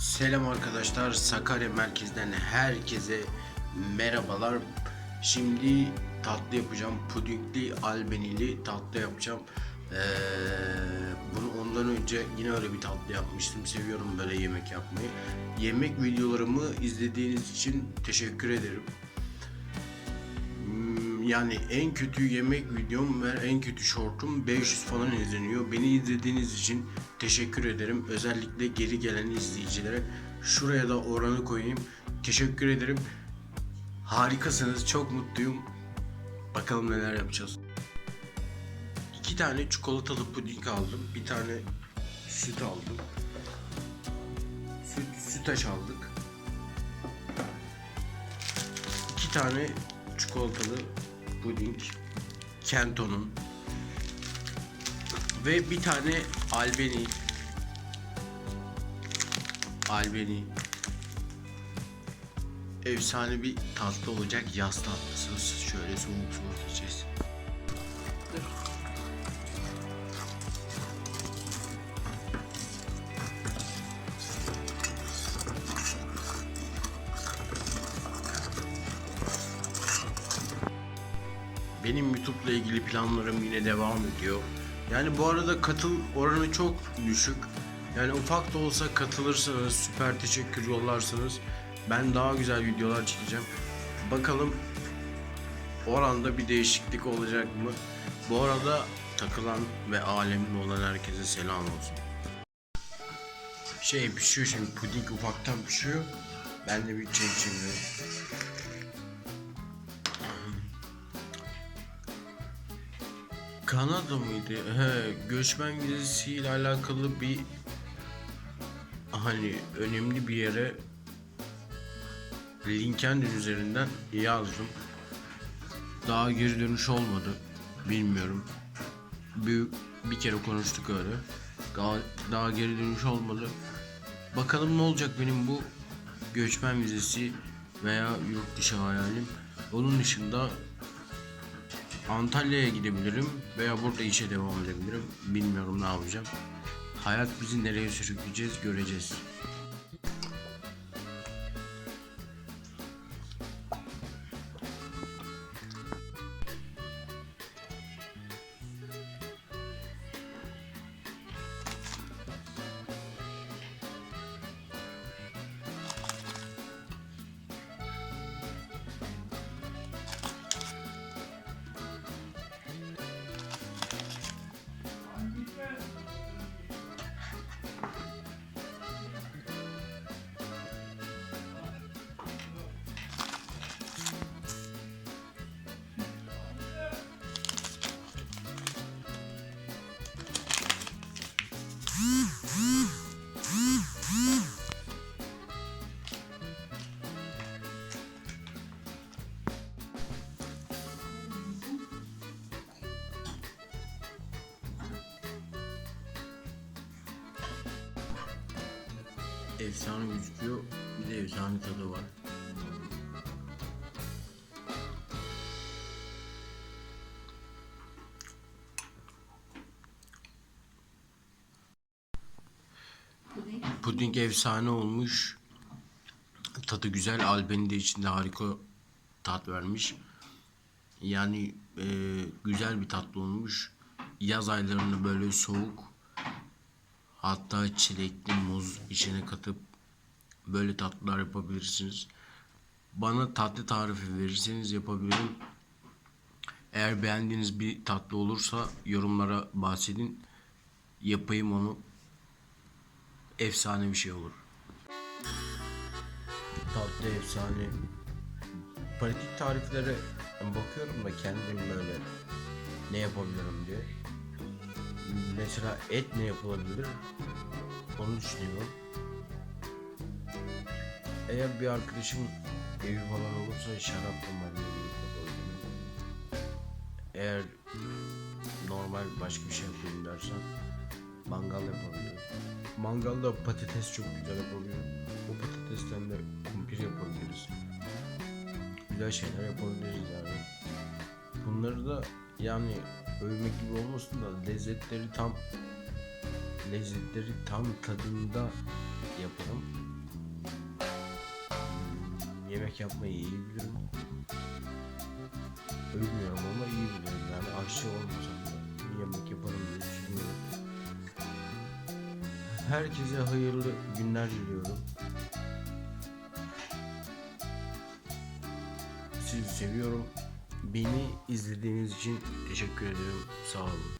Selam arkadaşlar. Sakarya merkezden herkese merhabalar. Şimdi tatlı yapacağım. Pudingli albenili tatlı yapacağım. Ee, bunu ondan önce yine öyle bir tatlı yapmıştım. Seviyorum böyle yemek yapmayı. Yemek videolarımı izlediğiniz için teşekkür ederim. Yani en kötü yemek videom ve en kötü shortum 500 falan izleniyor. Beni izlediğiniz için teşekkür ederim. Özellikle geri gelen izleyicilere. Şuraya da oranı koyayım. Teşekkür ederim. Harikasınız. Çok mutluyum. Bakalım neler yapacağız. İki tane çikolatalı puding aldım. Bir tane süt aldım. Süt, sütaş aldık. İki tane çikolatalı puding Kento'nun ve bir tane albeni. Albeni. Efsane bir tatlı olacak yaz tatlısı. Şöyle soğuk soğuk yiyeceğiz. Benim YouTube'la ilgili planlarım yine devam ediyor. Yani bu arada katıl oranı çok düşük. Yani ufak da olsa katılırsanız, süper teşekkür yollarsanız ben daha güzel videolar çekeceğim. Bakalım oranda bir değişiklik olacak mı? Bu arada takılan ve alemde olan herkese selam olsun. Şey pişiyor şimdi puding ufaktan pişiyor. Ben de bir çek şimdi. Kanada mıydı? He, göçmen vizesiyle alakalı bir hani önemli bir yere LinkedIn üzerinden yazdım. Daha geri dönüş olmadı. Bilmiyorum. Bir, bir kere konuştuk öyle. Daha, daha geri dönüş olmadı. Bakalım ne olacak benim bu göçmen vizesi veya yurt dışı hayalim. Onun dışında Antalya'ya gidebilirim veya burada işe devam edebilirim. Bilmiyorum ne yapacağım. Hayat bizi nereye sürükleyeceğiz göreceğiz. Efsane gözüküyor. Bir de efsane tadı var. Puding. Efsane olmuş. Tadı güzel. Albeni de içinde harika tat vermiş. Yani e, güzel bir tatlı olmuş. Yaz aylarında böyle soğuk hatta çilekli muz içine katıp böyle tatlılar yapabilirsiniz. Bana tatlı tarifi verirseniz yapabilirim. Eğer beğendiğiniz bir tatlı olursa yorumlara bahsedin. Yapayım onu. Efsane bir şey olur. Tatlı efsane. Pratik tariflere bakıyorum da kendim böyle ne yapabilirim diye. Mesela et ne yapılabilir? Onu düşünüyorum. Eğer bir arkadaşım evi falan olursa birlikte yapabilirim. Eğer normal başka bir şey yapayım dersen mangal yapabilirim. Mangalda patates çok güzel yapabilirim. O patatesten de kumpir yapabiliriz. Güzel şeyler yapabiliriz yani. Bunları da yani övmek gibi olmasın da lezzetleri tam lezzetleri tam tadında yaparım. yemek yapmayı iyi bilirim. Övmüyorum ama iyi bilirim. Yani aşçı olmasam da yemek yaparım diye düşünüyorum. Herkese hayırlı günler diliyorum. Sizi seviyorum. Beni izlediğiniz için teşekkür ederim. Sağ olun.